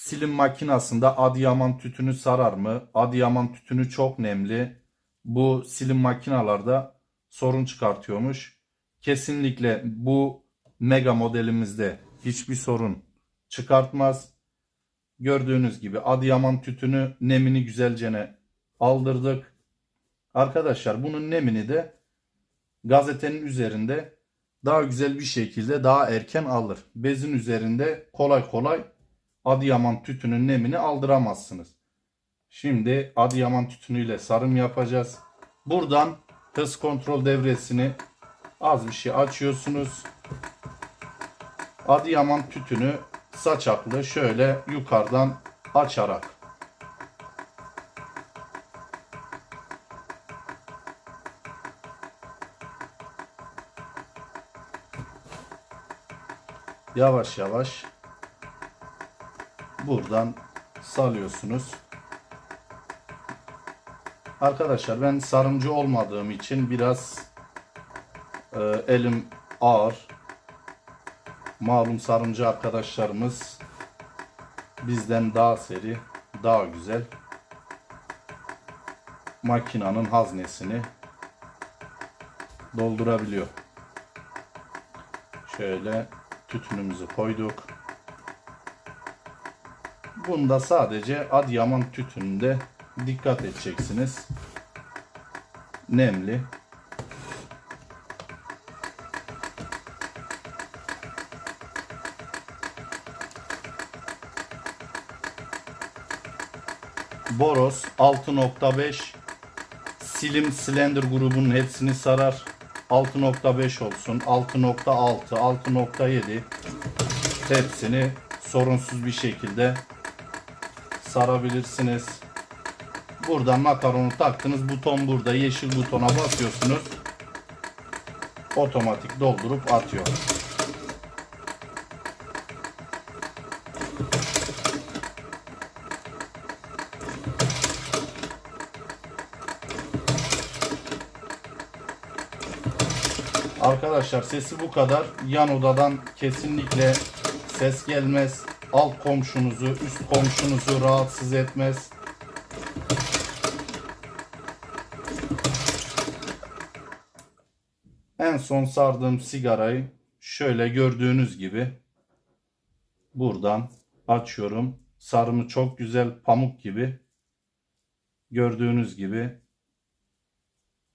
silim makinasında Adıyaman tütünü sarar mı? Adıyaman tütünü çok nemli. Bu silim makinalarda sorun çıkartıyormuş. Kesinlikle bu mega modelimizde hiçbir sorun çıkartmaz. Gördüğünüz gibi Adıyaman tütünü nemini güzelcene aldırdık. Arkadaşlar bunun nemini de gazetenin üzerinde daha güzel bir şekilde daha erken alır. Bezin üzerinde kolay kolay Adıyaman tütünün nemini aldıramazsınız. Şimdi Adıyaman tütünüyle sarım yapacağız. Buradan hız kontrol devresini az bir şey açıyorsunuz. Adıyaman tütünü saçaklı şöyle yukarıdan açarak yavaş yavaş buradan salıyorsunuz. Arkadaşlar ben sarımcı olmadığım için biraz e, elim ağır. Malum sarımcı arkadaşlarımız bizden daha seri, daha güzel makinanın haznesini doldurabiliyor. Şöyle tütünümüzü koyduk. Bunda sadece Adıyaman tütününde dikkat edeceksiniz. Nemli. Boros 6.5 Silim Slender grubunun hepsini sarar. 6.5 olsun, 6.6, 6.7 hepsini sorunsuz bir şekilde sarabilirsiniz. Buradan makaronu taktınız. Buton burada. Yeşil butona basıyorsunuz. Otomatik doldurup atıyor. Arkadaşlar sesi bu kadar. Yan odadan kesinlikle ses gelmez. Alt komşunuzu, üst komşunuzu rahatsız etmez. En son sardığım sigarayı şöyle gördüğünüz gibi buradan açıyorum. Sarımı çok güzel pamuk gibi. Gördüğünüz gibi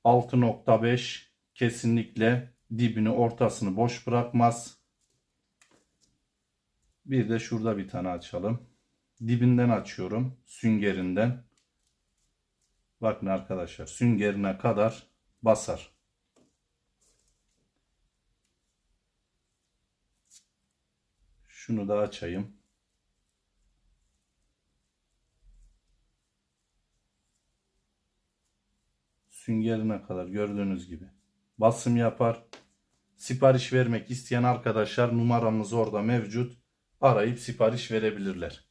6.5 kesinlikle dibini ortasını boş bırakmaz. Bir de şurada bir tane açalım. Dibinden açıyorum. Süngerinden. Bakın arkadaşlar süngerine kadar basar. Şunu da açayım. Süngerine kadar gördüğünüz gibi basım yapar. Sipariş vermek isteyen arkadaşlar numaramız orada mevcut. Arayıp sipariş verebilirler.